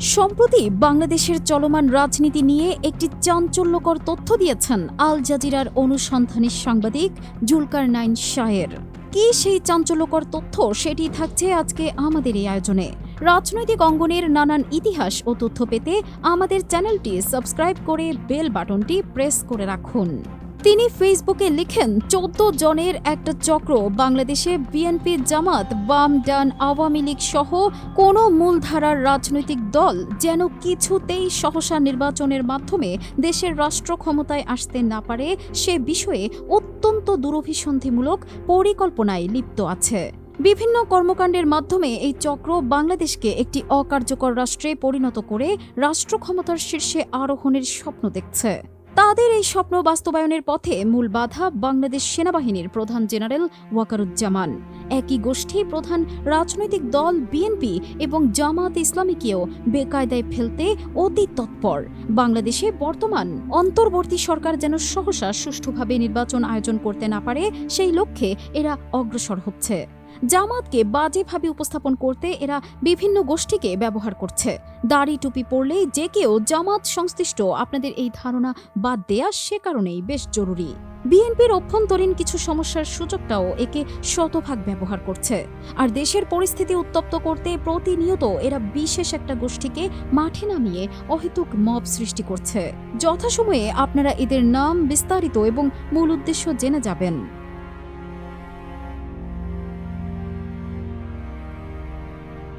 সম্প্রতি বাংলাদেশের চলমান রাজনীতি নিয়ে একটি চাঞ্চল্যকর তথ্য দিয়েছেন আল জাজিরার অনুসন্ধানী সাংবাদিক জুলকার নাইন শায়ের। কি সেই চাঞ্চল্যকর তথ্য? সেটি থাকছে আজকে আমাদের এই আয়োজনে। রাজনৈতিক অঙ্গনের নানান ইতিহাস ও তথ্য পেতে আমাদের চ্যানেলটি সাবস্ক্রাইব করে বেল বাটনটি প্রেস করে রাখুন। তিনি ফেসবুকে লিখেন, চোদ্দ জনের একটা চক্র, বাংলাদেশে বিএনপি জামাত, বাম, ডান, আওয়ামী লীগ সহ কোনো মূলধারার রাজনৈতিক দল যেন কিছুতেই সহসা নির্বাচনের মাধ্যমে দেশের রাষ্ট্র ক্ষমতায় আসতে না পারে, সে বিষয়ে অত্যন্ত দুরভিসন্ধিমূলক পরিকল্পনায় লিপ্ত আছে। বিভিন্ন কর্মকাণ্ডের মাধ্যমে এই চক্র বাংলাদেশকে একটি অকার্যকর রাষ্ট্রে পরিণত করে রাষ্ট্র ক্ষমতার শীর্ষে আরোহণের স্বপ্ন দেখছে। তাদের এই স্বপ্ন বাস্তবায়নের পথে মূল বাধা বাংলাদেশ সেনাবাহিনীর প্রধান জেনারেল ওয়াকারুজ্জামান। একই গোষ্ঠী প্রধান রাজনৈতিক দল বিএনপি এবং জামাত ইসলামীকেও বেকায়দায় ফেলতে অতি তৎপর। বাংলাদেশে বর্তমান অন্তর্বর্তী সরকার যেন সহসা সুষ্ঠুভাবে নির্বাচন আয়োজন করতে না পারে, সেই লক্ষ্যে এরা অগ্রসর হচ্ছে। জামাতকে বাজেভাবে উপস্থাপন করতে এরা বিভিন্ন গোষ্ঠীকে ব্যবহার করছে। দাড়ি টুপি পরলে যে কেউ জামাত সংশ্লিষ্ট, আপনাদের এই ধারণা বাদ দেয়া সে কারণেই বেশ জরুরি। বিএনপির অভ্যন্তরীণ কিছু সমস্যার সুযোগটাও একে শতভাগ ব্যবহার করছে। আর দেশের পরিস্থিতি উত্তপ্ত করতে প্রতিনিয়ত এরা বিশেষ একটা গোষ্ঠীকে মাঠে নামিয়ে অহেতুক মব সৃষ্টি করছে। যথাসময়ে আপনারা এদের নাম বিস্তারিত এবং মূল উদ্দেশ্য জেনে যাবেন।